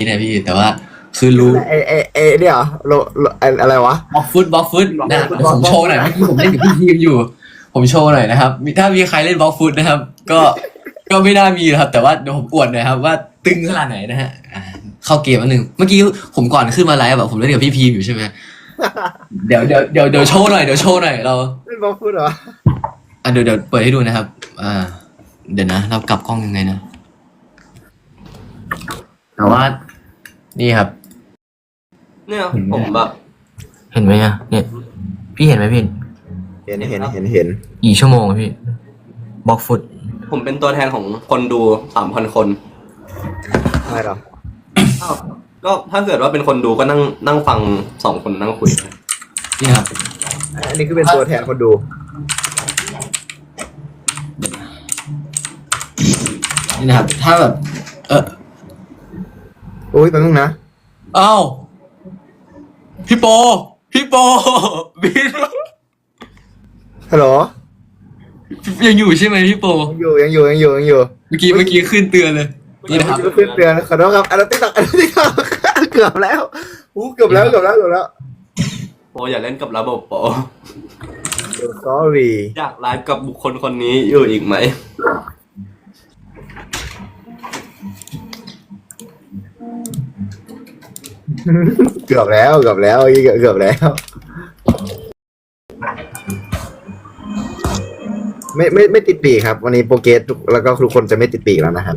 นี่นะพี่แต่ว่าคือรู้ไอไอไอเนี่ยเหรอโลโลไอ้อะไรวะ บล็อกฟุตบล็อกฟุตนะบล็อกฟุตเดี๋ยวผมบล็อกฟุตโชว์หน่อยเมื่อกี้ผมเล่นกับพี่ทีมอยู่ ผมโชว์หน่อยนะครับมีถ้ามีใครเล่นบล็อกฟุตนะครับ ก็ก็ไม่น่ามีนะครับ แต่ว่าเดี๋ยวผมอวดหน่อยครับว่าตึงขนาดไหนนะฮะอ่าเข้าเกมอันหนึ่งเมื่อกี้ผมก่อนขึ้นมาไลฟ์แบบผมเล่นกับพี่พีมอยู่ใช่ไหมเดี๋ยวเดี๋ยวเดี๋ยวเดี๋ยวโชว์หน่อยเดี๋ยวโชว์หน่อยเราไม่บอกพูดเหรออะเดี๋ยวเดี๋ยวเปิดให้ดูนะครับ อ่า เดี๋ยวนะ เรากลับกล้องยังไงนะแต่ว่า นี่ครับ เนี่ยผมแบบเห็นไหมอะเนี่ย พี่เห็นไหมพี่เห็นเห็นเห็นเห็นกี่ชั่วโมงอะพี่บล็อกฟุตผมเป็นตัวแทนของคนดูสามพันคนไม่หรออ้าวก็ถ้าเกิดว่าเป็นคนดูก็นั่งนั่งฟังสองคนนั่งคุยนี่ครับอันนี้คือเป็นตัวแทนคนดูนี่นะครับ ถ้าแบบ เออ อุ้ยแป๊บนึงนะเอ้าพี่โป พี่โปบินฮัลโหลยังอยู่ใช่ไหมพี่โปยังอยู่ยังอยู่ยังอยู่ยังอยู่เมื่อกี้เมื่อกี้ขึ้นเตือนเลยนี่นะครับเพื่อนเตือนขอโทษครับอันนั้นติ๊กต็อกอันนั้นติ๊กต็อกเกือบแล้วอู้เกือบแล้วเกือบแล้วเกือบแล้วโปรอย่าเล่นกับระบบโปร sorry อยากไลฟ์กับบุคคลคนนี้อยู่อีกไหม เกือบแล้วเกือบแล้วอีกเกือบแล้ว ไม่ไม่ไม่ติดปีกครับ วันนี้โปรเกสทุกแล้วก็ทุกคนจะไม่ติดปีกแล้วนะครับ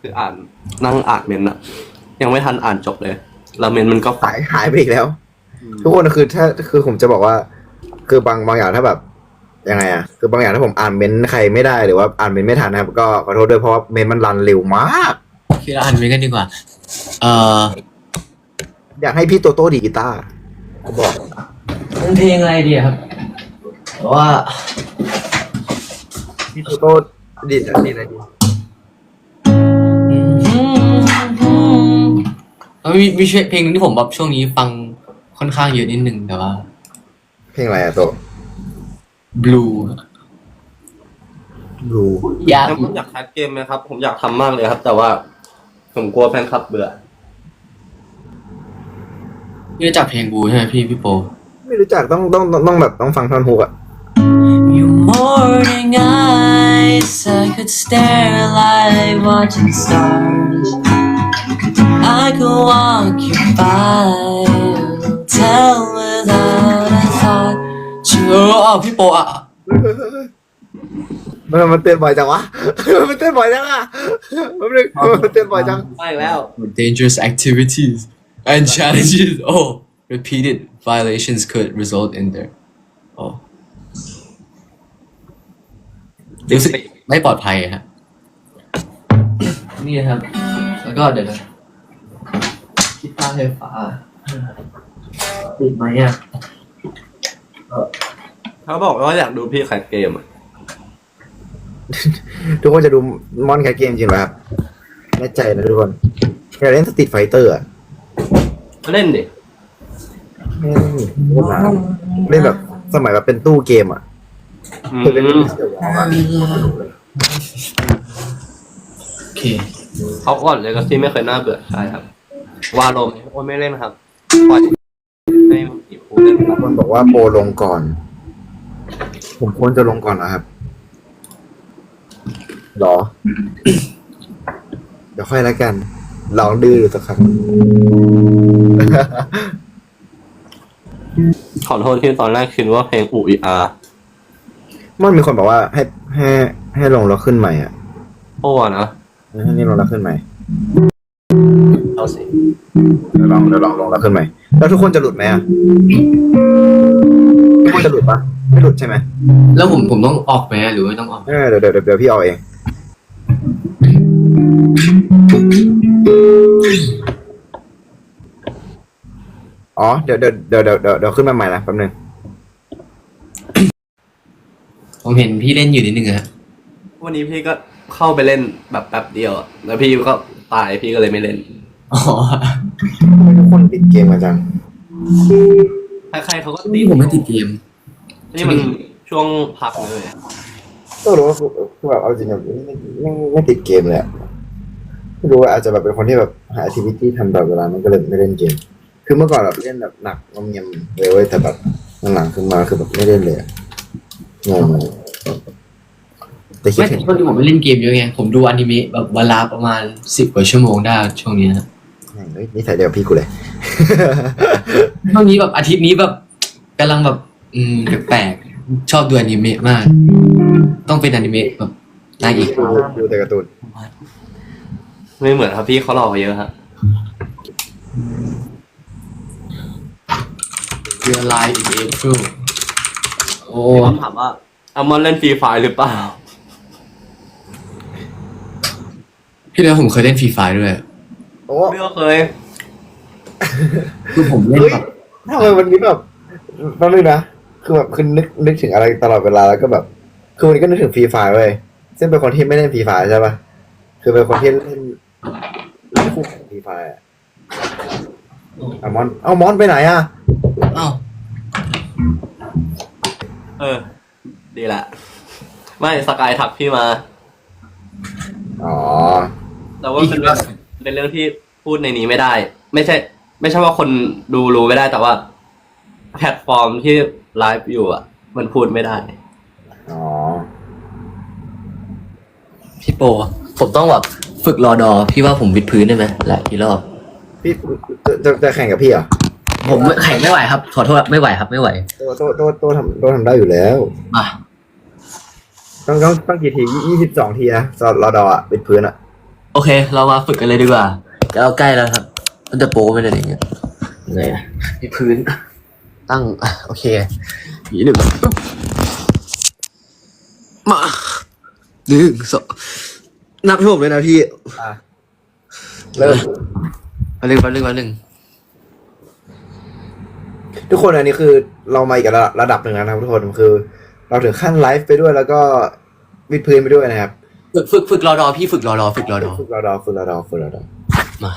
คืออ่านนั่งอ่านเมนต์อะยังไม่ทันอ่านจบเลย แล้วเมนต์มันก็หายหายไปอีกแล้ว ทุกคนคือถ้าคือผมจะบอกว่า คือบางบางอย่างถ้าแบบ ยังไงอะคือบางอย่างถ้าผมอ่านเมนต์ใครไม่ได้หรือว่าอ่านเมนต์ไม่ทันนะครับ ก็ขอโทษด้วยเพราะว่าเมนต์มันรันเร็วมากโอเคเราอ่านไปกันดีกว่า เอ่ออยากให้พี่โตโต้ดีดกีตาร์เขาบอกเป็นเพลงอะไรดีอะครับเพราะว่าพี่โตโต้ดีดดีดอะไรดีเออมีมีเพลงหนึงที่ผมแบบช่วงนี้ฟังค่อนข้างเยอะนิดนึงแต่ว่า เพลงอะไรอะโต blue ดูยากแล้วผมอยากแคสเกมไหมครับ ผมอยากทำมากเลยครับ แต่ว่า ผมกลัวแฟนคลับเบื่อพี่รู้จักเพลงบูใช่ไหมพี่พี่โป ไม่รู้จักต้องต้องต้องต้องแบบต้องฟังท่อนฮุกอะ Your morning eyes, I could stare like watching stars. I could walk you by, tell without a thought. เอออ้าพี่โปอะมันมันเตือนบ่อยจังวะ มันเตือนบ่อยจังอะมันเตือนบ่อยจังไม่แล้ว dangerous activities and challenges oh repeated violations could result in their oh รู้สึกไม่ปลอดภัยฮะ นี่นะครับ แล้วก็เดี๋ยวนะกีตาร์ไฟฟ้าติดไหมอะ เขาบอกว่าอยากดูพี่แคสเกมอะทุกคนจะดูมอนแคทเกมจริงเหรอครับแน่ใจนะทุกคนอยากเล่นสตรีทไฟเตอร์อะเล่นดิเล่นโคตรนานเล่นแบบสมัยแบบเป็นตู้เกมอะอืมเคยเล่นเสียวๆอะโอเคเขาก่อนเลยก็ที่ไม่เคยน่าเบื่อใช่ครับ วาโลมโอ้ยไม่เล่นครับปล่อยให้อีกผู้เล่นครับ คนบอกว่าโปรลงก่อน ผมควรจะลงก่อนนะครับ หรอ เดี๋ยวค่อยแล้วกันลองดื้อดูสักครั้ง ขอโทษที่ตอนแรกคิดว่าเพลงอูอีอาร์มันมีคนบอกว่าให้ให้ให้ลงแล้วขึ้นใหม่อะโอ้นะให้นี่ลงแล้วขึ้นใหม่เอาสิเดี๋ยวลองเดี๋ยวลองลงแล้วขึ้นใหม่ แล้วทุกคนจะหลุดไหมอะทุกคนจะหลุดปะไม่หลุดใช่ไหมแล้วผมผมต้องออกไหมหรือไม่ต้องออก เออเดี๋ยวเดี๋ยวเดี๋ยวเดี๋ยวพี่เอาเองอ๋อเดี๋ยวเดี๋ยวเดี๋ยวเดี๋ยวเดี๋ยวเดี๋ยวขึ้นมาใหม่นะแป๊บนึงผมเห็นพี่เล่นอยู่นิดนึงอะฮะวันนี้พี่ก็เข้าไปเล่นแบบแป๊บเดียวอะแล้วพี่ก็ตายพี่ก็เลยไม่เล่น อ๋อทำไมทุกคนติดเกมกันจังใครๆเขาก็นี่ติดผมไม่ติดเกม นี่มันช่วงพักเลยต้องรู้ว่าคือคือแบบเอาจริงแบบไม่ไม่ไม่ไม่ติดเกมเลยอะไม่รู้ว่าอาจจะแบบเป็นคนที่แบบหา activity ทำตลอดเวลามันก็เลยไม่เล่นเกม คือเมื่อก่อนแบบเล่นแบบหนักงอมเงียมเลยเว้ยแต่แบบหลังๆคือมาคือแบบไม่เล่นเลยอะงงเลยแต่คิดไม่ถึแต่งช่วงนี้ผมไม่เล่นเกมเยอะไง ผมดูอนิเมะแบบเวลาประมาณสิบกว่าชั่วโมงได้ช่วงนี้นะ เฮ้ยนี่ใส่เดียวกับพี่กูเลย ช่วงนี้แบบอาทิตย์นี้แบบกำลังแบบ อืมแปลกๆชอบดูอนิเมะมาก ต้องเป็นอนิเมะแบบนางเอก ดูดูแต่การ์ตูนไม่เหมือนครับพี่เขาหล่อกว่าเยอะฮะเรือลายอีกเอฟรูโอ้มีคำถามว่าอัลมอนเล่นฟรีไฟหรือเปล่า พี่เลี้ยผมเคยเล่นฟรีไฟด้วย โอ้พี่ก็เคย คือผมเล่นเฮ้ยแบบทำไมวันนี้แบบแป๊บนึงนะ คือแบบคือนึกนึกถึงอะไรตลอดเวลาแล้วก็แบบ คือวันนี้ก็นึกถึงฟรีไฟเว้ยซึ่งเป็นคนที่ไม่เล่นฟรีไฟใช่ปะคือเป็นคนที่เล่นเล่นคู่ฟรีไฟอะเอามอน เอามอนไปไหนอะ เอ้าเออ ดีแหละ ไม่สกายทักพี่มา อ๋อ แต่ว่าเป็นเรื่อง เป็นเรื่องที่พูดในนี้ไม่ได้ ไม่ใช่ ไม่ใช่ว่าคนดูรู้ไม่ได้แต่ว่า แพลตฟอร์มที่ไลฟ์อยู่อะ มันพูดไม่ได้ อ๋อ พี่โป ผมต้องแบบฝึกรอดอ พี่ว่าผมวิดพื้นได้ไหมหลายกี่รอบ พี่จะจะจะแข่งกับพี่เหรอผมแข่งไม่ไหวครับ ขอโทษไม่ไหวครับไม่ไหวโตโตโตโตทำโตทำได้อยู่แล้ว มา ต้องต้องต้องกี่ทียี่สิบสองทีนะสำหรับรอดออะเป็นพื้นอะ โอเค เรามาฝึกกันเลยดีกว่าเดี๋ยวเราใกล้แล้วครับ มันจะโป้ไปเลยอย่างเงี้ยไงอะวิดพื้น ตั้งอะโอเคอีกหนึ่งมาหนึ่งสองนับให้ผมเลยนะพี่อะ เริ่มมาหนึ่งมาหนึ่งมาหนึ่งทุกคนอันนี้คือเรามาอีกระระดับหนึ่งแล้วนะครับทุกคนคือ เราถึงขั้นไลฟ์ไปด้วยแล้วก็วิดพื้นไปด้วยนะครับ ฝึกฝึกฝึกรอดอพี่ฝึกรอดอฝึกรอดอฝึกรอดอฝึกรอดอฝึกรอดอมา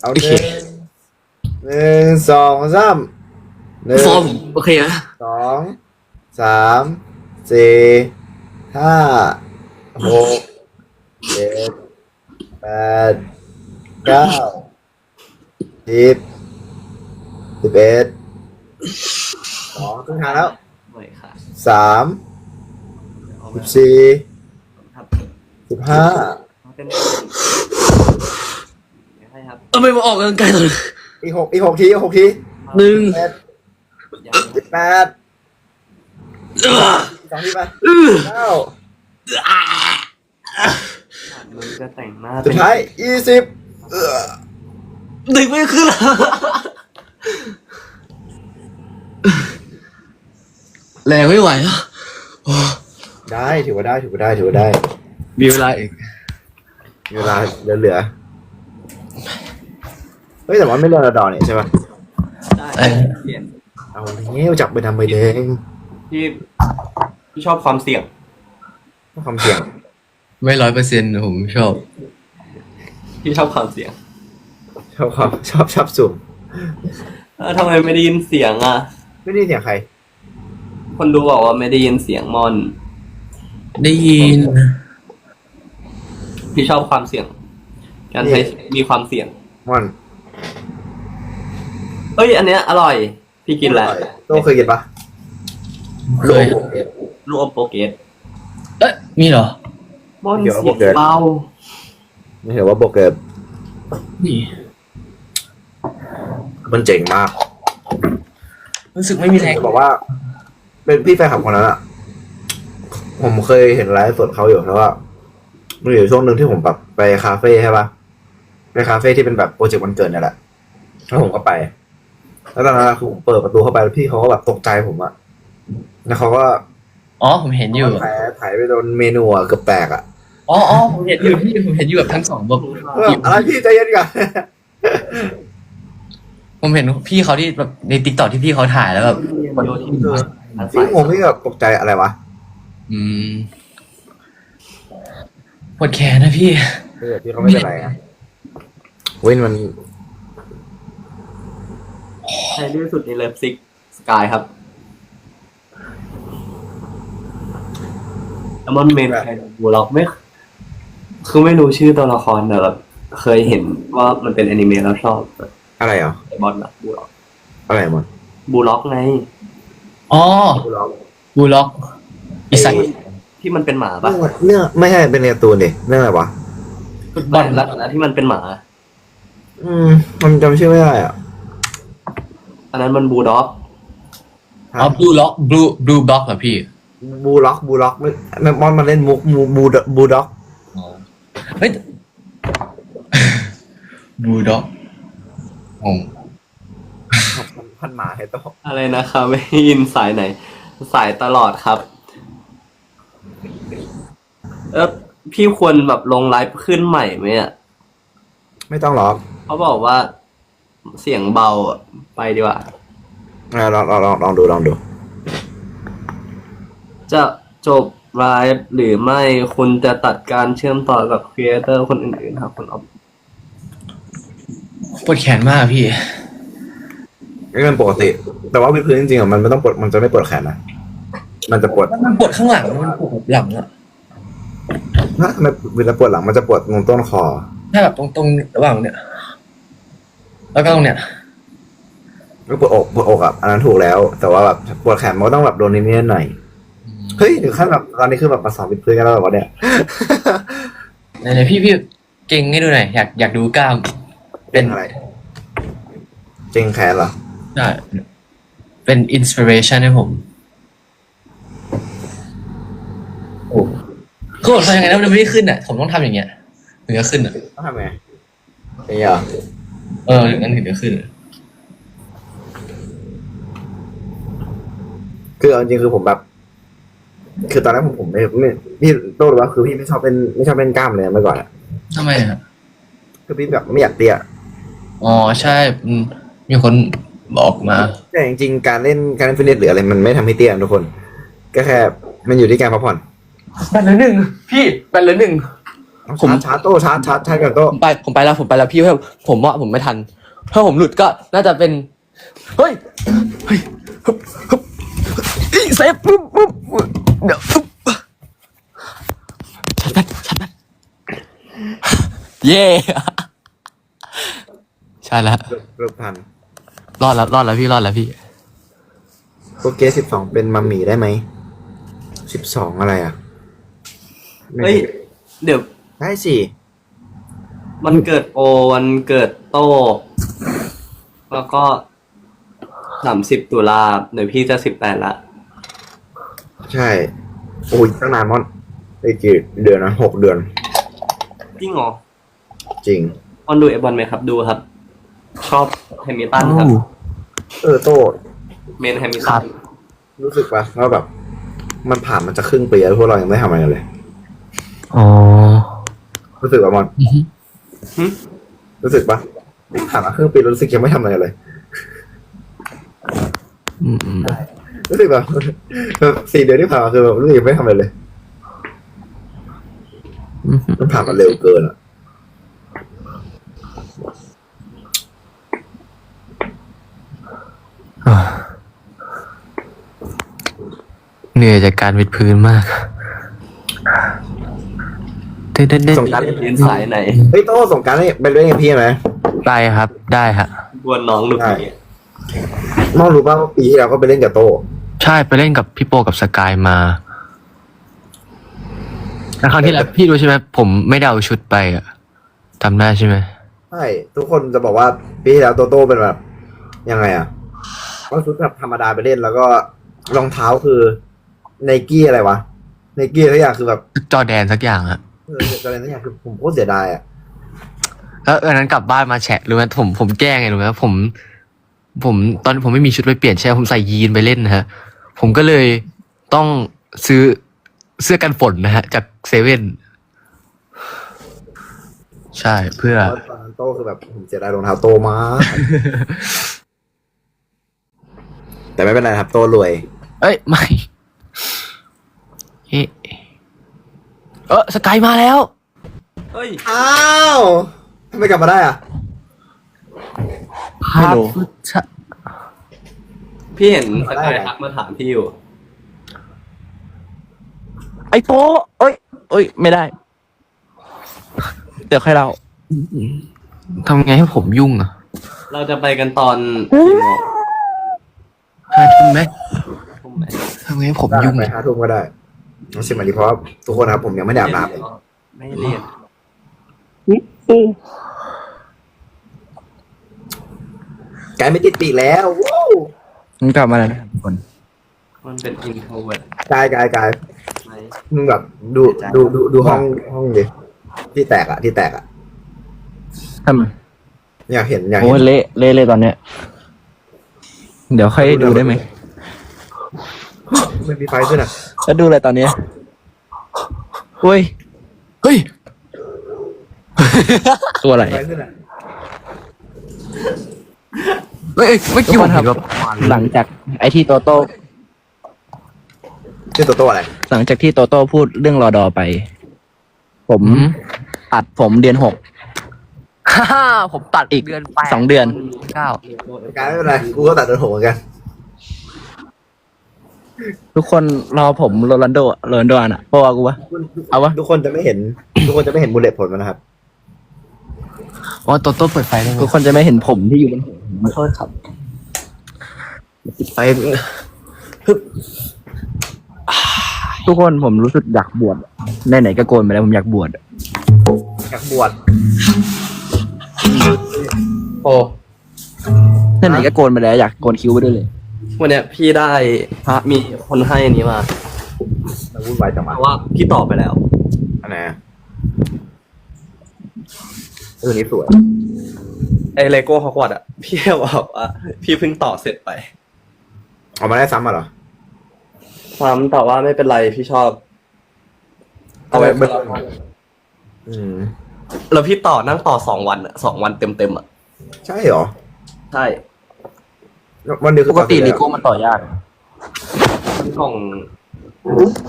เอาโอหเคนึ่งหนึ่งสองสามหนึ่งฟอร์มโอเคนะสองสามสี่ห้าหกเจ็ดแปดเก้าสิบสิบเอ็ดสองครึ่งทางแล้วไม่ค่ะ สามเอาไปสิบสี่ครับสิบห้าเอาเป็นให้ครับทำไมมาออกกำลังกายตอนอีกหกอีกหกทีอีกหกทีหนึ่งแปดอย่างสิบแปดสองทีไปเก้ามึงจะแต่งหน้าสุดท้ายยี่สิบเออดึงไม่ขึ้นแล้ว แรงไม่ไหวแล้วโอ้ได้ถือว่าได้ถือว่าได้ถือว่าได้ มีเวลาอีกมีเวลาเหลือเหลือเฮ้ยแต่ว่าไม่เลือกระดอเนี่ยใช่ปะได้เปลี่ยนเอาเนี้ยจับไปทำใบแดงพี่พี่ชอบความเสี่ยง ความเสี่ยงไม่ร้อยเปอร์เซ็นต์ผมชอบ พี่ชอบความเสี่ยงชอบความชอบชอบสุ่มเออทำไมไม่ได้ยินเสียงอะ ไม่ได้ยินเสียงใคร คนดูบอกว่าไม่ได้ยินเสียงมอน ได้ยิน พี่ชอบความเสี่ยง การใช้มีความเสี่ยงม่อนเอ้ย อันเนี้ยอร่อย พี่กินแล้วโต้เคยกินปะเคยลูกอมโปเกตเอ๊ะมีเหรอมอนเสียงเบาไม่เห็นว่าโปรเกตนี่ มันเจ๋งมาก รู้สึกไม่มีแรงจะบอกว่า เป็นพี่แฟนคลับคนนั้นอะผมเคยเห็นไลฟ์สดเขาอยู่เพราะว่ามันอยู่ช่วงหนึ่งที่ผมแบบไปคาเฟ่ใช่ปะไปคาเฟ่ที่เป็นแบบโปรเจกต์วันเกิดเนี่ยแหละแล้วผมก็ไป แล้วตอนนั้นคือผมเปิดประตูเข้าไปแล้วพี่เขาก็แบบตกใจผมอะแล้วเขาก็อ๋อผมเห็นอยู่ถ่ายถ่ายไปโดนเมนูอะเกือบแตกอะอ๋ออ๋อผมเห็นอยู่พี่ผมเห็นอยู่แบบทั้งสองแบบแบบอะไรพี่ใจเย็นก่อนผมเห็นพี่เขาที่แบบในติ๊กต็อกที่พี่เขาถ่ายแล้วแบบโยที่เออ อันใส ผมไม่แบบตกใจอะไรวะอืมปวดแขนนะพี่ เพื่อที่เขาไม่เป็นไรอะเว้นมันใช้เรื่สุดในเลิฟซิกสกายครับแอมอนเมนใครบูล็อกไม่ คือไม่รู้ชื่อตัวละครแต่แบบเคยเห็นว่ามันเป็นแอนิเมะแล้วชอบอะไรเหรอไอบอลแบบบูล็อกอะไรมันบูล็อกไง อ๋อบูล็อกบูล็อกอิสักที่มันเป็นหมาปะเรื่องไม่ใช่เป็นการ์ตูนดิเรื่องอะไรวะฟุตบอลแล้วแล้วที่มันเป็นหมา อืม มันจำชื่อไม่ได้อะ อันนั้นมันบูล็อกอ๋อบลูล็อกบลูบลูบล็อกเหรอพี่บูล็อกบูล็อกไม่ไม่มอนมาเล่นมุกบูบูบูด็อกเฮ้ยบูด็อกงง พันหมาไฮโตอะไรนะครับไม่ได้ยินสายไหน สายตลอดครับเออพี่ควรแบบลงไลฟ์ขึ้นใหม่ไหมอะไม่ต้องหรอกเขาบอกว่าเสียงเบาอะไปดีกว่าอะลองลองลองลองดูลองดู จะจบไลฟ์หรือไม่คุณจะตัดการเชื่อมต่อกับครีเอเตอร์คนอื่นๆครับคุณออฟ ปวดแขนมากพี่ ก็เป็นปกติ แต่ว่าวิดพื้นจริงๆอะมันไม่ต้องปวดมันจะไม่ปวดแขนนะมันจะปวดมันปวดข้างหลังมันปวดหลังอะถ้าไม่เวลาปวดหลังมันจะปวดตรงต้นคอถ้าแบบตรงตรงระหว่างเนี่ย แล้วก็ตรงเนี้ยก็ปวดอกปวดอกอะอันนั้นถูกแล้ว แต่ว่าแบบปวดแขนมันก็ต้องแบบโดนนิดๆหน่อยเฮ้ยถึงขั้นแบบตอนนี้คือแบบมาสอนวิดพื้นกันแล้วแบบว่าเนี่ย ไหนๆพี่พี่เก่งให้ดูหน่อยอยากอยากดูกล้าม เป็นอะไรเจงแขนเหรอ ใช่เป็นอินสปิเรชันให้ผมโอ้เขาบอกทำยังไงนะมันไม่ได้ขึ้นอะ ผมต้องทำอย่างเงี้ยถึงจะขึ้นอะ ต้องทำไงอย่างเงี้ยเหรอเออถึงนั้นถึงจะขึ้นอะคือเอาจริงๆคือผมแบบ คือตอนแรกผมผมไม่ไม่พี่โต้รู้ว่าคือพี่ไม่ชอบเป็นไม่ชอบเป็นกล้ามเลยเมื่อก่อนอะทำไมอะคือพี่แบบไม่อยากเตี้ย อ๋อ ใช่อืมมีคน บอกมา แต่จริงๆ การเล่นการเล่นฟิตเนสหรืออะไรมันไม่ทำให้เตี้ยนะทุกคน ก็แค่มันอยู่ที่การพักผ่อนแบนเหลือหนึ่งพี่แบนเหลือหนึ่ง ผมชาร์จชาร์จโต้ชาร์จชาร์จชาร์จกันโต้ผมไปผมไปแล้วผมไปแล้วพี่เพราะผมว่าผมไม่ทัน ถ้าผมหลุดก็น่าจะเป็น เฮ้ย เฮ้ยฮึบฮึบอีเซฟปุ๊บปุ๊บเดี๋ยวปุ๊บชัดแป๊ดชัดแป๊ดเย่ใช่แล้วเกือบเกือบพัน รอดแล้วรอดแล้วพี่รอดแล้วพี่โอเคสิบสองเป็นมัมหมี่ได้ไหมสิบสองอะไรอะเฮ้ย เดี๋ยวได้สิมันเกิดโอวันเกิดโตแล้วก็สามสิบตุลาเดี๋ยวพี่จะสิบแปดละ ใช่ โอ้ยตั้งนานมอนไอ้กี่เดือนนะหกเดือน จริงเหรอจริง ออนดูเอบอลไหมครับ ดูครับ ชอบแฮมิลตันครับ เออโต้เมนแฮมิลตันรู้สึกปะว่าแบบ มันผ่านมันจะครึ่งปีแล้วพวกเรายังไม่ทำอะไรกันเลย อ๋อ รู้สึกปะมอนอือฮึรู้สึกปะผ่านมาครึ่งปีแล้วรู้สึกยังไม่ทำอะไรกันเลยอืมอืมรู้สึกแบบแบบสี่เดือนที่ผ่านมาคือแบบรู้สึกยังไม่ทำอะไรเลยอืมมันผ่านมาเร็วเกินอะ อ่า เหนื่อยจากการวิดพื้นมากเต้นเต้นเต้นส่งการดเรียนสายไหนเฮ้ยโต้ส่งการดให้ไปเล่นกับพี่ไหมได้ครับ ได้ฮะ บวนน้องหนุกนี้น้องรู้ป่ะว่าปีที่แล้วก็ไปเล่นกับโต้ใช่ไปเล่นกับพี่โปกับสกายมาแล้วครั้งที่แล้วพี่รู้ใช่ไหมผมไม่ได้เอาชุดไปอะจำได้ใช่ไหมใช่ทุกคนจะบอกว่าปีที่แล้วโตโต้เป็นแบบ ยังไงอะ ก็ชุดแบบธรรมดาไปเล่นแล้วก็รองเท้าคือไนกี้อะไรวะไนกี้ทุกอย่างคือแบบจอแดนสักอย่างอะเอออะไรทุกอย่างคือผมโคตรเสียดายอะแล้วเออนั้นกลับบ้านมาแฉะรู้ไหมผมผมแกล้งไงรู้ไหมผม ผมตอนผมไม่มีชุดไปเปลี่ยนใช่ไหมผมใส่ยีนไปเล่นนะฮะ ผมก็เลยต้องซื้อเสื้อกันฝนนะฮะ จากเซเว่นใช่เพื่อเพราะตอนนั้นโต้คือแบบผมเสียดายรองเท้าโตมาก แต่ไม่เป็นไรครับโต้รวย เอ้ย ไม่ เอ๊ะเออสกายมาแล้ว เฮ้ย อ้าวทำไมกลับมาได้อะ ฮัลโหลพี่เห็นสกายได้เหรอทักมาถามพี่อยู่ ไอ้โปเอ้ยเอ้ย ไม่ได้ เดี๋ยวใครเราทำไงให้ผมยุ่งอะเราจะไปกันตอนกี่โมง ห้าทุ่มไหมทุ่มไหมทำไงให้ผมได้ยุ่งไปอะห้าทุ่มก็ได้เอาสิบนาทีเพราะว่าทุกคนนะครับผมยังไม่ได้อาบน้ำเลยไม่เรียนไกายไม่ติดปีกแล้วว้าวมึงกลับมาแล้วนะทุกคนมันเป็นอินโทรเวิร์ดกายกายกายไหมมึงแบบดูดูดูดูห้องห้องดิที่แตกอะที่แตกอะทำไมอยากเห็นอยากโอ้เห็ยนเละเละเลยตอนเนี้ย เดี๋ยวค่อยดูได้ไหมมันมีไฟขึ้นอะแล้วดูอะไรตอนเนี้ยเฮ้ยเฮ้ยตัวอะไรไฟขึ้นอะเฮ้ยเมื่อทุกี้กผคมนครัเห็บนแบบหลังจากไอที่โตโต้ชื่อตัวตัวอะไรหลังจากที่โตโต้พูดเรื่องรอดอไป ผมตัดผมเดือนหก ฮ่าฮ่าผมตัดอีกเดือนแปดสองเดือน เก้า การไม่เป็นไรกูก็ตัดตัวโถเหมือนกันทุกคนรอผมโรลันโดโรลันโดอะนะเพราะว่ากูวะ เอาวะ ทุกคนจะไม่เห็น ทุกคนจะไม่เห็นบุลเลตผลมันนะครับอ๋อโตโต้เปิดไฟได้ไหมทุกคนจะไม่เห็นผมที่อยู่บนหัวผมขอโทษครับปิดไฟทุกคนผมรู้สึกอยากบวชไหนๆก็โกนไปแล้วผมอยากบวช อยากบวช โอ้ไหนๆก็โกนไปแล้วอยากโกนคิ้วไปด้วยเลย วันเนี้ยพี่ได้มีคนให้อันนี้มามันวุ่นวายจังเพวะราะว่าพี่ตอบไปแล้ว อันไหนอะเออนี่สวยไอเลโก้ฮอกวอตส์อะ พี่บอกว่าพี่เพิ่งต่อเสร็จไปเอามาได้ซ้ำมาเหรอซ้ำแต่ว่าไม่เป็นไรพี่ชอบ เอาไว้เอาไว้เบิ้ลอืม แล้วพี่ต่อนั่งต่อสองวันอะสองวันเต็มเต็มๆอะใช่เหรอ ใช่วันเดียวคืปอกติต่อเสร็จเลเลยเหรอโก้มันต่อยาก กล่อง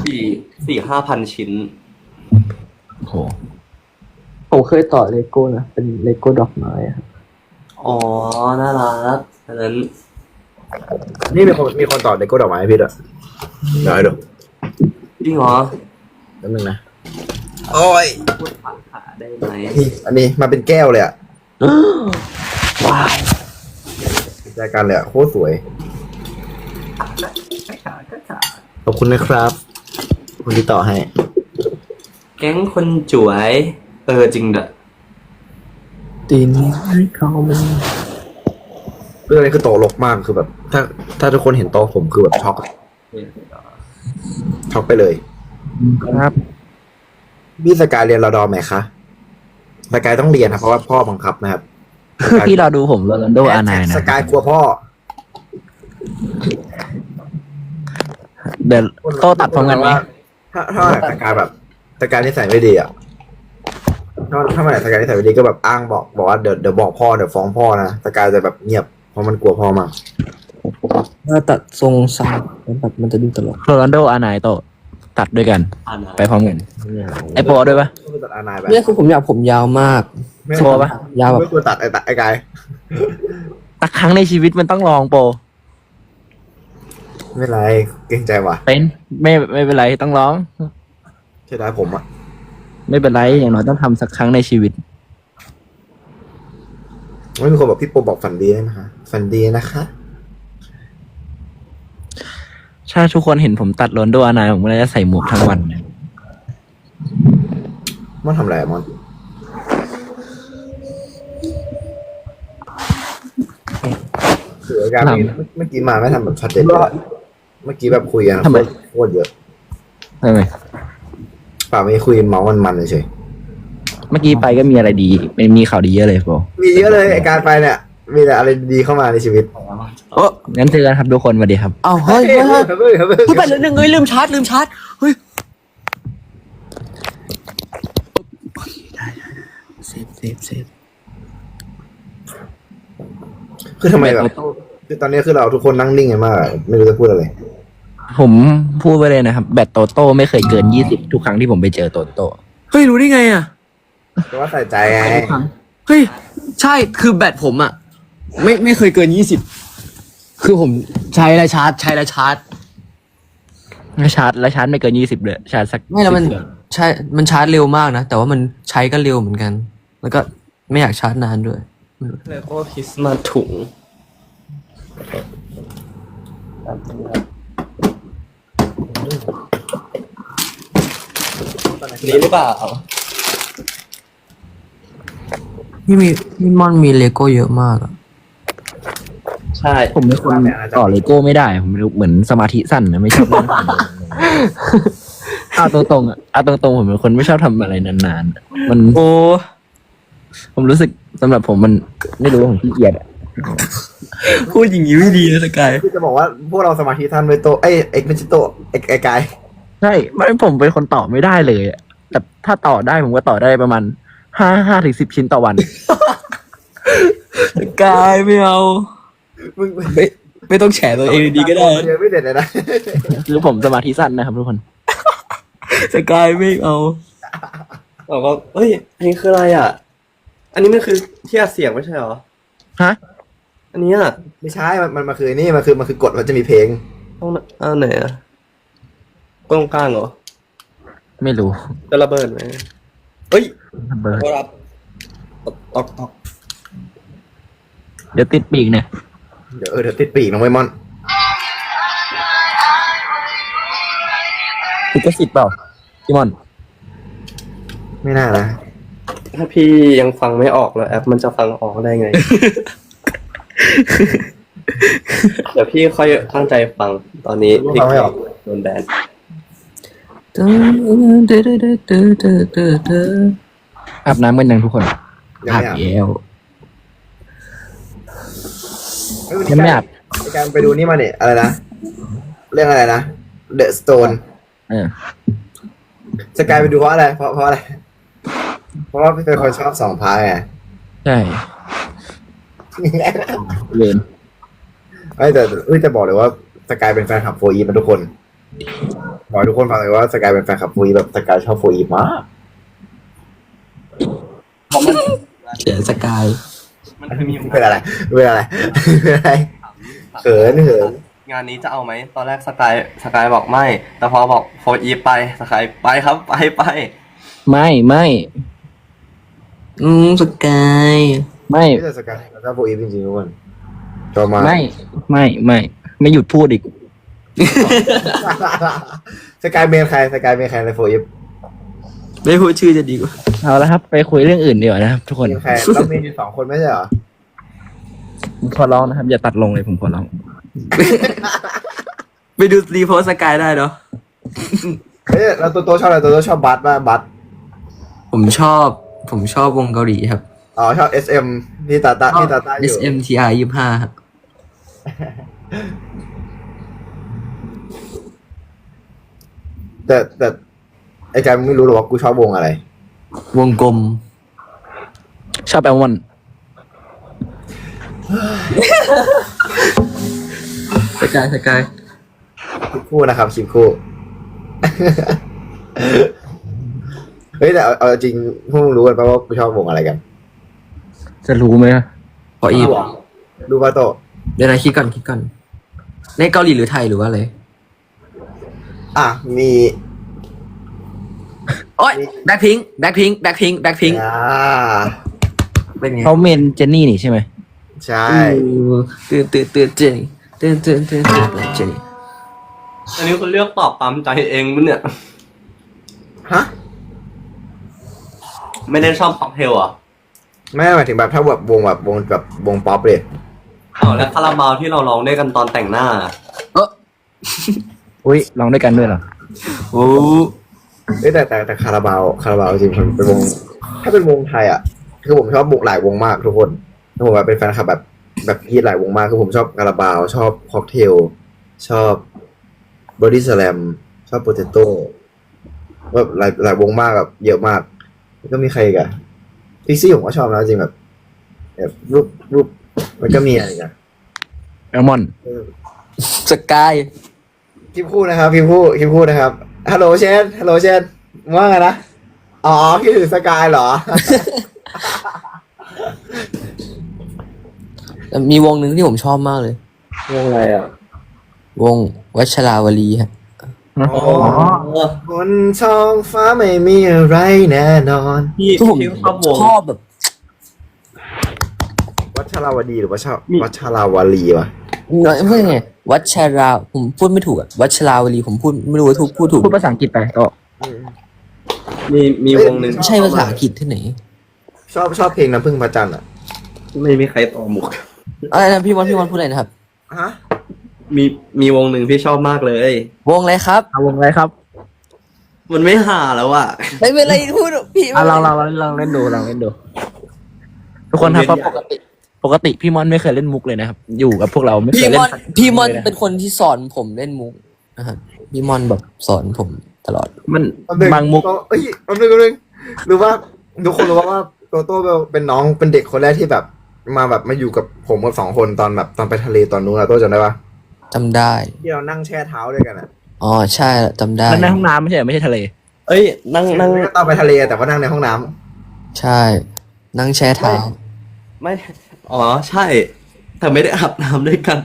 สี่สี่ห้าพันชิ้น โหผมเคยต่อเลโก้นะเป็นเลโก้ดอกไม้อะครับอ๋อ น่ารักอันนั้นนี่มีคนมีคนต่อเด็กก็ดอกไม้ให้พี่ด้วยเดี๋ยวให้ดูจริงเหรอ แป๊บนึงนะ โอ้ย พูดผ่านขา ได้ไหมนี่อันนี้มาเป็นแก้วเลยอะว้าวรายการเลยอะโคตรสวย ขอบคุณนะครับคนที่ต่อให้ แก๊งคนจวย เออจริงเด้อตีนให้เขามันเรื่องนี้คือโตลกมากคือแบบ ถ้า ถ้าทุกคนเห็นโตะผมคือแบบช็อกอะช็อกไปเลย ครับพี่สกายเรียนรอดอไหมคะ สกายต้องเรียนนะเพราะว่าพ่อบังคับนะครับพี่รอดูผมโรลันโดอานายนะสกายกลัวพ่อ เดี๋ยวโต้ตัดพร้อมกันไหมถ้าถ้าสกายแบบสกายนิสัยไม่ดีอะถ้าถ้าเมื่อไหร่สกายนิสัยไม่ดีก็แบบอ้างบอกบอกว่าเดี๋ยวเดี๋ยวบอกพ่อเดี๋ยวฟ้องพ่อนะสกายจะแบบเงียบเพราะมันกลัวพ่อมากถ้าตัดทรงสามแล้วแบบมันจะดูตลกโรลันโดอานายโต ตัดด้วยกันอ่านนะไปพร้อมกัน ไอโปด้วยปะ ไม่ตัดอานายไปเนี่ยคือผมอยากผมยาวมาก ไม่โชว์ปะ ยาวแบบไม่ควรตัดไอ้ตัดไอ้กายสักครั้งในชีวิตมันต้องลองโปไม่เป็นไรเกรงใจว่ะเป็นไม่ไม่เป็นไรต้องร้องใช่ได้ผมอะไม่เป็นไรอย่างน้อยต้องทำสักครั้งในชีวิต ไม่มีคนบอกพี่โปบอกฝันดีได้ไหมคะฝันดีนะคะ ถ้าทุกคนเห็นผมตัดโรนลโดอานายผมก็จะใส่หมวกทั้งวันมันทำอะไรอะมันคืออาการนี้เมื่อกี้มาไม่ทำแบบชัดเจนเลยเมื่อกี้แบบคุยกันทำไม โคตรเยอะใช่ไหมเปล่าไม่คุยเมาส์มันๆเฉยเมื่อกี้ไปก็มีอะไรดี ไม่มีข่าวดีเยอะเลยโปๆมีเยอะเลยไอการไปเนี่ย มีแต่อะไรดีเข้ามาในชีวิตโอ้งั้นเจอกันครับทุกคนสวัสดีครับเอาเฮ้ยเฮ้ยเฮ้ยเฮ้ยเฮ้ยเฮ้ยไปเลยหนึ่งเฮ้ยลืมชาร์จลืมชาร์จเฮ้ยเซฟเซฟเซฟคือทำไมแบบคือตอนนี้คือเราทุกคนนั่งนิ่งกันมากอะไม่รู้จะพูดอะไร ผมพูดไว้เลยนะครับ แบตโตโต้ไม่เคยเกินยี่สิบทุกครั้งที่ผมไปเจอโตโต้เฮ้ยรู้ได้ไงอะแต่ว่าใส่ใจไงเฮ้ย ใช่คือแบตผมอะ ไม่ไม่เคยเกินยี่สิบคือผมใช้แล้วชาร์จใช้แล้วชาร์จชาร์จแล้วชาร์จไม่เกินยี่สิบเลยชาร์จสักไม่แล้วมัน10เดือใช้มันชาร์จเร็วมากนะ แต่ว่ามันใช้ก็เร็วเหมือนกัน แล้วก็ไม่อยากชาร์จนานด้วย เลโก้คริสต์มาสถุงนี้หรือเปล่านี่มีนี่มอนมีเลโก้เยอะมากอะ ใช่ผมเป็นคนต่อเลโก้ไม่ได้ ผมเหมือนสมาธิสั้นนะไม่ชอบนั่งเอาตรงๆอะเอาตรงๆผมเป็นคนไม่ชอบทำอะไรนานๆอะมันโอ้ผมรู้สึกสำหรับผมมันไม่รู้ผมขี้เกียจอะพูดอย่างนี้ไม่ดีนะสกายคือจะบอกว่าพวกเราสมาธิท่านไปโตเอ้ยเอ็กซ์ไม่ใช่โตเอ็กไอ้กายใช่ไม่ผมเป็นคนต่อไม่ได้เลยอะแต่ถ้าต่อได้ผมก็ต่อได้ประมาณห้าห้าถึงสิบชิ้นต่อวันสกายไม่เอา มึงไม่ไม่ต้องแฉตัวเองดีๆก็ได้เดี๋ยวไม่เด็ดเลยนะคือผมสมาธิสั้นนะครับทุกคนสกายไม่เอาบอกว่าเฮ้ย อันนี้คืออะไรอะ อันนี้มันคือที่อัดเสียงไม่ใช่เหรอ ฮะ อันนี้อะ ไม่ใช่ มันมันมันคือนี่มันคือมันคือกดมันจะมีเพลงต้องอันไหนอะกล้องกลางเหรอ ไม่รู้ จะระเบิดไหมเฮ้ยเบอร์โทรรับตอกตอกตอกเดี๋ยวติดปีกเนี่ย เดี๋ยวเออเดี๋ยวติดปีกน้องไวมอน ติดกระสิทธิ์เปล่าพี่มอน ไม่น่านะถ้าพี่ยังฟังไม่ออกแล้วแอปมันจะฟังออกได้ไง เดี๋ยวพี่ค่อยตั้งใจฟังตอนนี้พี่ฟังไม่ออก โดนแบนอาบน้ำกันยังทุกคนยังอาบไม่อาบแล้ว เฮ้ ยวันยังนี้ไม่กาอาบรการไปดูนี่มาเนี่ยอะไรนะ เรื่องอะไรนะ The Stone เออ สกายไปดูเพราะอะไร เพราะเพราะอะไร เพราะว่าเป็นคนชอบสองพาร์ทไง ใช่เวนไม่แต่เอ้ยแต่บอกเลยว่าสกายเป็นแฟนคลับโฟอีมันทุกคนบอกให้ทุกคนฟังเลยว่าสกายเป็นแฟนคลับโฟอีแบบสกายชอบโฟอีมากเดี๋ยวสกาย มันคือมีเป็นอะไรเป็นอะไรเป็นอะไรเขินเขินงานนี้จะเอาไหม ตอนแรกสกายสกายบอกไม่ แต่พอบอกโฟอีไปสกายไปครับ ไปไปไม่ไม่อืมสกายไม่ไม่แต่สกายเราชอบโฟอีจริงๆทุกคนชอบมากไม่ไม่ไม่ไม่หยุดพูดอีกสกายเมนใครสกายเมนใครในโฟอี ไม่พูดชื่อจะดีกว่า เอาละครับ ไปคุยเรื่องอื่นดีกว่านะครับทุกคนเมนใครเราเมนอยู่สองคนไม่ใช่เหรอผมขอร้องนะครับ อย่าตัดลงเลยผมขอร้อง ไปดูรีโพสต์สกายได้เนาะเฮ้ยเราตัวโตชอบอะไรตัวโตชอบบัตป่ะบัตผมชอบ ผมชอบวงเกาหลีครับอ๋อชอบ SM ที่ตาตาที่ตาตาอยู่ SMTI ยี่ห้าครับแต่แต่ ไอ้กายมึงไม่รู้หรอกว่ากูชอบวงอะไร วงกลม ชอบแอลมอนสกายสกายคลิปคู่นะครับคลิปคู่ เฮ้ยแต่เอาเอาจริงพวกมึงรู้กันปะว่ากูชอบวงอะไรกัน จะรู้ไหมอะขออีกรู้ป่ะโตเดี๋ยวนะคิดก่อนคิดก่อน ในเกาหลีหรือไทยหรือว่าอะไร อะ มี โอ๊ยแบ็คพิงแบ็คพิงแบ็คพิงแบ็คพิงอ่าเป็นไงเขาเมนเจนนี่นี่ใช่ไหมใช่ตื่นตื่นตื่นเจนตื่นตื่นตื่นตื่นตื่นเจนอันนี้คุณเลือกตอบตามใจเองมั้ยเนี่ย ฮะไม่ได้ชอบค็อกเทลเหรอะไม่หมายถึงแบบถ้าแบบวงแบบวงแบบวงป๊อปเลยอ้าวแล้วคาราบาวที่เราร้องด้วยกันตอนแต่งหน้า เอออุ้ยลองด้วยกันด้วยเหรอโอ้ เฮ้ยแต่แต่แต่คาราบาวคาราบาวจริงๆมันเป็นวง ถ้าเป็นวงไทยอะคือผมชอบวงหลายวงมากทุกคนแล้วผมแบบเป็นแฟนคลับแบบแบบฮีทหลายวงมากคือผมชอบคาราบาว ชอบค็อกเทล ชอบบอดี้สแลมชอบโปเตโต้แบบหลายหลายวงมากแบบเยอะมากแล้วก็มีใครอีกันพิกซี่ผมก็ชอบนะจริงแบบแบบรูปรูปมันก็มีอะไรอีกันแอลมอนสกายคลิปคู่นะครับคลิปคู่คลิปคู่นะครับ ฮัลโหลเชนฮัลโหลเชนว่าไงนะ อ๋อคิดถึงสกายเหรอแต่มีวงหนึ่งที่ผมชอบมากเลย วงอะไรอะ วงวัชราวลีครับอ๋อ บนท้องฟ้าไม่มีอะไรแน่นอน พี่คือผมพี่ชอบวงชอบแบบ วัชราวดีหรือว่าชามีวัชราวลีวะ พูดยังไงวัชราผมพูดไม่ถูกอะวัชราวลีผมพูดไม่รู้ว่าถูกพูดถูกพูดภาษาอังกฤษไปก็มีมีวงหนึ่งไม่ใช่ภาษาอังกฤษที่ไหนชอบชอบเพลงน้ำพึ่งพระจันทร์อะ ไม่มีใครต่อมุกอะไรนะพี่วันพี่วันพูดอะไรนะครับฮะมีมีวงหนึ่งพี่ชอบมากเลย วงอะไรครับเอาวงอะไรครับ มันไม่หาแล้วอะไม่เป็นไรพูดพี่อะลองลองลองลองเล่นดูลองเล่นดู ทุกคนครับเพราะปกติ ปกติพี่มอนไม่เคยเล่นมุกเลยนะครับ อยู่กับพวกเราไม่เคพี่ยเล่มนอนพี่มอนเป็นคนที่สอนผมเล่นมุกนะครับพี่มอนแบบสอนผมตลอด มันแป๊บนึบางมุก เอ้ยแป๊บนึงแป๊บนึงรู้ว่าทุกคนรู้ว่าว่าโตโต้เป็นน้องเป็นเด็กคนแรกที่แบบ มาแบบมาอยู่กับผมกับสองคนตอนแบบตอนไปทะเลตอนนู้นอะโต้จำได้ปะจำได้ ที่เรานั่งแช่เท้าด้วยกันอะอ๋อ ใช่จำได้นั่นในห้องน้ำไม่ใช่เหรอไม่ใช่ทะเล เอ้ย นั่งนั่งตอนไปทะเลแต่ว่านั่งในห้องน้ำใช่ นั่งแช่เท้า ไม่ อ๋อใช่ แต่ไม่ได้อาบน้ำด้วยกัน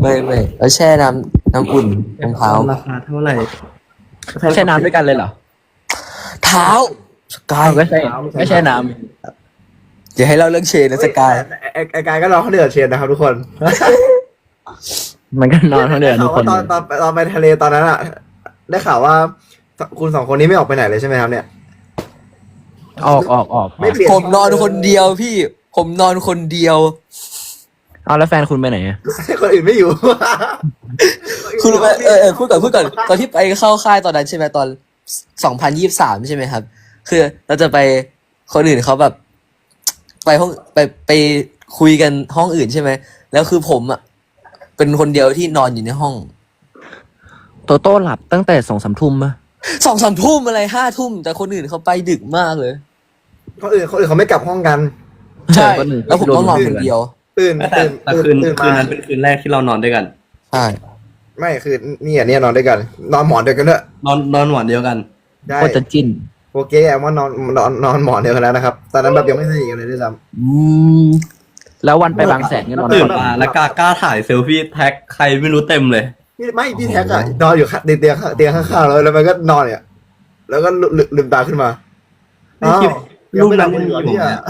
ไม่ไม่แล้วแช่น้ำน้ำอุ่นรองเท้าราคาเท่าไหร่ไม่ใช่น้ำด้วยกันเลยเหรอเท้าสกายอ้าวไม่ใช่ไม่ใช่น้เดี๋ยวให้เราเลิกเชนนะสกายไอ้ไอ้ไอ้กายก็รอเขาเดือดเชียร์นะครับทุกคนำมันก็นอนทั้งเดือนทุกคนตอนตอนตอนไปทะเลตอนนั้นอะได้ข่าวว่า คุณสองคนนี้ไม่ออกไปไหนเลยใช่ไหมครับเนี่ย ออกออกออกไม่เปลี่ยนผมนอนคนเดียวพี่ ผมนอนคนเดียว เอาแล้วแฟนคุณไปไหนอะคนอื่นไม่อยู่คือรู้ไหมเออเออพูดก่อนพูดก่อนตอนที่ไปเข้าค่ายตอนนั้นใช่ไหมตอนสองพันยี่สามใช่ไหมครับ คือเราจะไปคนอื่นเขาแบบ ไปห้องไปไปคุยกันห้องอื่นใช่ไหมแล้วคือผมอะเป็นคนเดียวที่นอนอยู่ในห้อง โตโต้หลับตั้งแต่สองสามทุ่มปะสองสามทุ่มอะไรห้าทุ่มแต่คนอื่นเขาไปดึกมากเลย คนอื่นคนอื่นเขาไม่กลับห้องกันใช่คนอื่นแล้วผมต้องนอนคนเดียวตื่นแต่ตื่นแต่ตื่นคืนตื่นคืนมานั้นเป็นคืนแรกที่เรานอนด้วยกัน ใช่ไม่คือนี่อะเนี่ยนอนด้วยกัน นอนหมอนเดียวกันด้วยนอนนอนหมอนเดียวกันใช่โคตรจะจิ้น โอเคแอมว่านอนนอนนอนหมอนเดียวกันแล้วนะครับตอนนั้นแบบยังไม่สนิทกันเลยด้วยซ้ อืมแล้ววันไปบางแสนก็นอนตื่นก่อนมาแล้วกล้ากล้าถ่ายเซลฟี่แท็กใครไม่รู้เต็มเลยำพี่ไม่พี่แท็กอะนอนอยู่ข้างเตียงข้างเตียงข้างๆแล้วแล้วมันก็นอนเนี่ยแล้วก็ลืมลืมตาขึ้นมานี่อ้าวคลิปยังไม่หลับ รูปนั้นอยู่ยังมีเนี่ย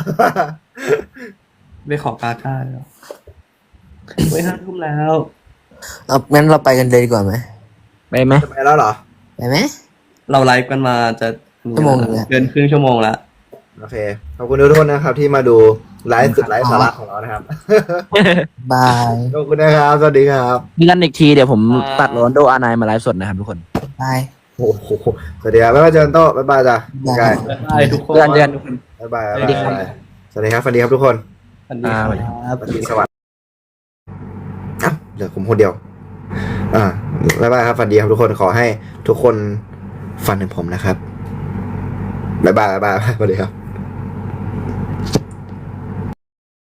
อยู่ไปขอกล้ากล้าแล้วไว้ห้าทุ่มแล้วเอางั้นเราไปกันเลยดีกว่าไหมไปไหมจะไปแล้วเหรอไปไหมเราไลฟ์กันมาจะชั่วโมงหนึ่งแล้วเกินครึ่งชั่วโมงแล้วโอเคขอบคุณทุกคนนะครับ ที่มาดูไลฟ์สุดไลฟ์สาระของเรานะครับบายขอบคุณนะครับ สวัสดีครับมีกันอีกทีเดี๋ยวผมตัดโรนลโดอาร์ไนมาไลฟ์สดนะครับทุกคนบาย โอ้โหสวัสดีครับบ๊ายบายเจอกันโต้บ๊ายบายจ้ะบ๊ายบายกายบายทุกคนเดือนเดือนทุกคนบ๊ายบายสวัสดีครับบ๊ายบายสวัสดีครับสวัสดีครับทุกคนสวัสดีครับสวัสดีสวัสดีอะเหลือผมคนเดียว อ่าบ๊ายบายครับฝันดีครับทุกคนขอให้ทุกคนฝันถึงผมนะครับบ๊ายบายบ๊ายบายสวัสดีครับ